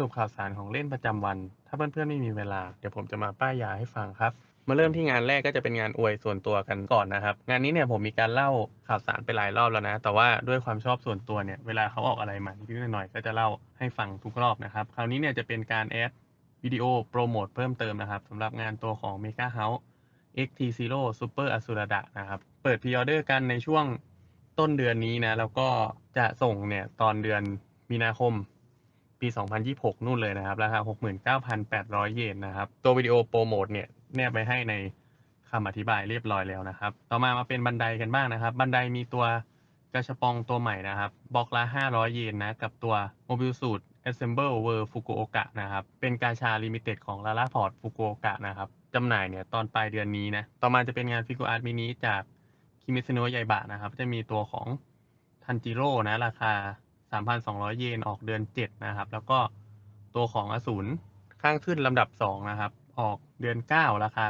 รุปข่าวสารของเล่นประจำวัน ถ้าเพื่อนๆไม่มีเวลา เดี๋ยวผมจะมาป้ายยาให้ฟังครับ มาเริ่มที่งานแรกก็จะเป็นงานอวยส่วนตัวกันก่อนนะครับ งานนี้เนี่ยผมมีการเล่าข่าวสารไปหลายรอบแล้วนะ แต่ว่าด้วยความชอบส่วนตัวเนี่ย เวลาเขาออกอะไรมานิดหน่อยก็จะเล่าให้ฟังทุกรอบนะครับ คราวนี้เนี่ยจะเป็นการแอดวิดีโอโปรโมทเพิ่มเติมนะครับสำหรับงานตัวของ Mega House XT Zero Super a s u r a d a นะครับ เปิดพ r ออเดอร์กันในช่วงต้นเดือนนี้นะ แล้วก็จะส่งเนี่ยตอนเดือนมีนาคม ปี 2026 นู่นเลยนะครับ ราคา 69,800 เยนนะครับ ตัววิดีโอโปรโมทเนี่ยแนบไปให้ในคำอธิบายเรียบร้อยแล้วนะครับ ต่อมามาเป็นบันไดกันบ้างนะครับ บันไดมีตัวกระชปองตัวใหม่นะครับบล็อกละ 500 เยนนะ กับตัวโมบิลสูตร Assemble World Fukuoka นะครับ เป็นกาชาลิมิเต็ดของ l a l a p o r t Fukuoka นะครับจำหน่ายเนี่ยตอนปลายเดือนนี้นะ ต่อมาจะเป็นงานฟิก u อาร์ตมินิจากคิมิ s โนะยายบะนะครับ จะมีตัวของทันจิโร่นะ ราคา 3,200 เยนออกเดือน 7 นะครับ แล้วก็ตัวของอสูรข้างขึ้นลำดับ 2 นะครับ ออกเดือน 9 ราคา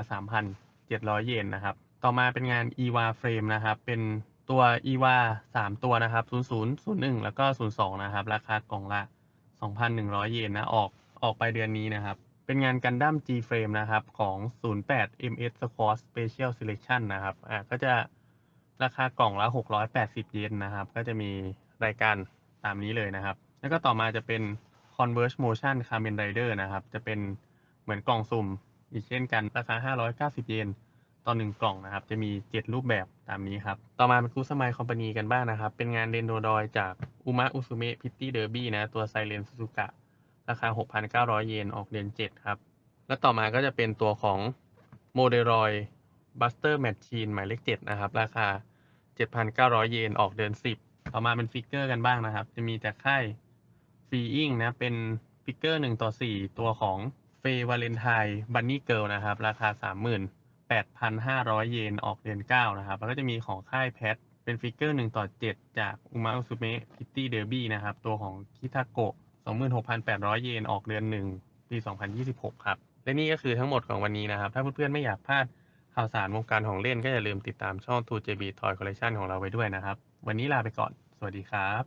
3,700 เยนนะครับ ต่อมาเป็นงาน EVA Frame นะครับ เป็นตัว EVA 3 ตัวนะครับ00 01 แล้วก็ 02 นะครับ ราคากล่องละ 2,100 เยนนะ ออกออกไปเดือนนี้นะครับ เป็นงานกันดั้ม G Frame นะครับ ของ 08 MS Squad Special Selection นะครับ อ่า ก็จะราคากล่องละ 680 เยนนะครับ ก็จะมีรายการ ตามนี้เลยนะครับ แล้วก็ต่อมาจะเป็น Converge Motion Kamen Rider นะครับ จะเป็นเหมือนกล่องสุ่ม อีกเช่นกันราคา 590 เยนต่อหนึ่งกล่องนะครับ จะมี 7 รูปแบบตามนี้ครับ ต่อมาเป็นคูสมายคอมพานีกันบ้างนะครับ เป็นงานเดนโดดอยจากอุมะอุซุเมะพิตตี้เดอร์บี้นะ ตัวไซเรนซูซูกะ ราคา 6,900 เยนออกเดือน7ครับ แล้วต่อมาก็จะเป็นตัวของโมเดลอยบัสเตอร์แมชชีนหมายเลข7นะครับ ราคา 7,900 เยนออกเดือน10 ต่อมาเป็นฟิกเกอร์กันบ้างนะครับ จะมีจากค่ายฟีอิงนะ เป็นฟิกเกอร์1ต่อ4ตัวของเฟวาเลนไทน์บันนี่เกิลนะครับ ราคา38,500เยนออกเดือน9นะครับ แล้วก็จะมีของค่ายแพทเป็นฟิกเกอร์1ต่อ7จากอุมาอุซุเมะพิตตี้เดอร์บี้นะครับ ตัวของคิทาโกะ26,800เยนออกเดือน1ปี2026ครับ และนี่ก็คือทั้งหมดของวันนี้นะครับ ถ้าเพื่อนๆไม่อยากพลาด ข่าวสารวงการของเล่นก็อย่าลืมติดตามช่อง 2JB Toy Collection ของเราไว้ด้วยนะครับ วันนี้ลาไปก่อน สวัสดีครับ